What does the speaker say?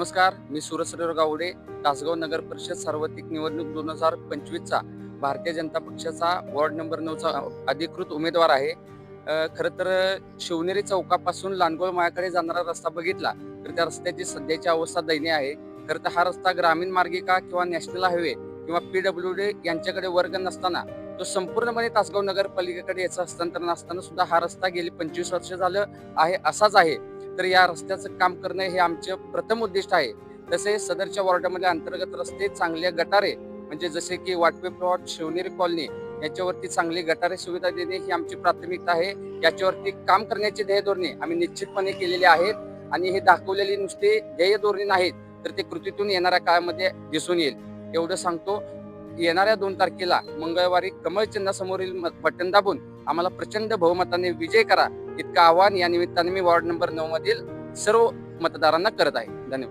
नमस्कार मी सुरसरेवर गावडे तासगाव नगर परिषद सार्वत्रिक निवडणूक दोन हजार पंचवीसचा भारतीय जनता पक्षाचा वॉर्ड नंबर नऊचा अधिकृत उमेदवार आहे. खरं तर शिवनेरी चौकापासून लांडगोळ मायाकडे जाणारा रस्ता बघितला तर त्या रस्त्याची सध्याची अवस्था दयनीय आहे. खरं तर हा रस्ता ग्रामीण मार्गिका किंवा नॅशनल हायवे किंवा पीडब्ल्यू डी यांच्याकडे वर्ग नसताना तो संपूर्णपणे तासगाव नगरपालिकेकडे याचं हस्तांतरण असताना सुद्धा हा रस्ता गेली पंचवीस वर्ष झालं आहे असाच आहे. तर या रस्त्याचं काम करणं हे आमचं प्रथम उद्दिष्ट आहे. तसे सदरच्या वॉर्डामध्ये अंतर्गत रस्ते चांगले गटारे म्हणजे जसे की वाटवे प्लॉट शिवनेरी कॉलनी याच्यावरती चांगली गटारे सुविधा देणे ही आमची प्राथमिकता आहे. याच्यावरती काम करण्याची ध्येय धोरणे आम्ही निश्चितपणे केलेली आहेत आणि हे दाखवलेली नुसते ध्येय धोरणे नाहीत तर ते कृतीतून येणाऱ्या काळामध्ये दिसून येईल. एवढं सांगतो. येणाऱ्या दोन तारखेला मंगळवारी कमळ चिन्हासमोरील म- बटन दाबून आम्हाला प्रचंड बहुमताने विजय करा इतकं आव्हान या निमित्ताने मी वॉर्ड नंबर नऊ मधील सर्व मतदारांना करत आहे. धन्यवाद.